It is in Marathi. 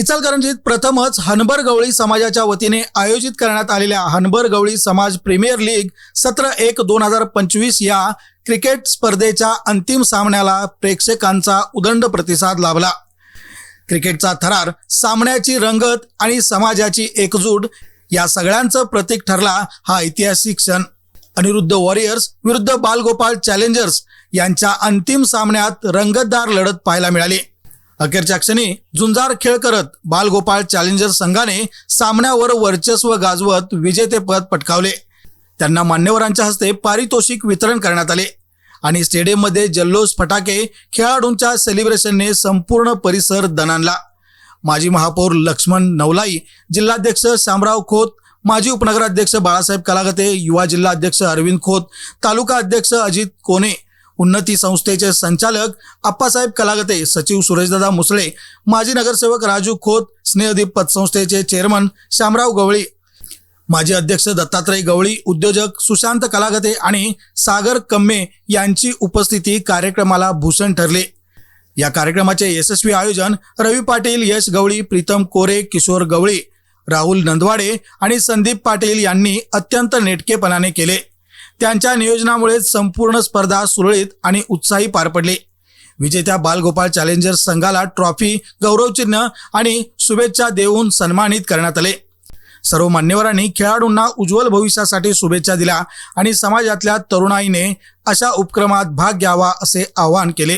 इचलकरंजीत प्रथमच हनबर गवळी समाजाच्या वतीने आयोजित करण्यात आलेल्या हनबर गवळी समाज प्रीमियर लीग सत्र एक दोन हजार पंचवीस या क्रिकेट स्पर्धेच्या अंतिम सामन्याला प्रेक्षकांचा उदंड प्रतिसाद लाभला. क्रिकेटचा थरार सामन्याची रंगत आणि समाजाची एकजूट या सगळ्यांचं प्रतीक ठरला हा ऐतिहासिक क्षण. अनिरुद्ध वॉरियर्स विरुद्ध बालगोपाळ चॅलेंजर्स यांच्या अंतिम सामन्यात रंगतदार लढत पाहायला मिळाली. अखेरच्या क्षणी झुंजार खेळ करत बालगोपाळ चॅलेंजर्स संघाने सामन्यावर वर्चस्व गाजवत विजेतेपद पटकावले. त्यांना मान्यवरांच्या हस्ते पारितोषिक वितरण करण्यात आले. आणि स्टेडियममध्ये जल्लोष फटाके खेळाडूंच्या सेलिब्रेशनने संपूर्ण परिसर दणानला माजी महापौर लक्ष्मण नवलाई जिल्हाध्यक्ष श्यामराव खोत माजी उपनगराध्यक्ष बाळासाहेब कलागते युवा जिल्हा अध्यक्ष अरविंद खोत तालुका अध्यक्ष अजित कोने उन्नती संस्थेचे संचालक आप्पासाहेब कलागते सचिव सुरेशदादा मुसळे माजी नगरसेवक राजू खोत स्नेहदीप पतसंस्थेचे चेअरमन श्यामराव गवळी माजी अध्यक्ष दत्तात्रय गवळी उद्योजक सुशांत कलागते आणि सागर कम्मे यांची उपस्थिती कार्यक्रमाला भूषण ठरले. या कार्यक्रमाचे यशस्वी आयोजन रवी पाटील यश गवळी प्रीतम कोरे किशोर गवळी राहुल नंदवाडे आणि संदीप पाटील यांनी अत्यंत नेटकेपणाने केले. त्यांच्या नियोजनामुळे संपूर्ण स्पर्धा सुरळीत आणि उत्साही पार पडली. विजेत्या बालगोपाळ चॅलेंजर्स संघाला ट्रॉफी गौरवचिन्ह आणि शुभेच्छा देऊन सन्मानित करण्यात आले. सर्व मान्यवरांनी खेळाडूंना उज्ज्वल भविष्यासाठी शुभेच्छा दिल्या आणि समाजातल्या तरुणाईने अशा उपक्रमात भाग घ्यावा असे आवाहन केले.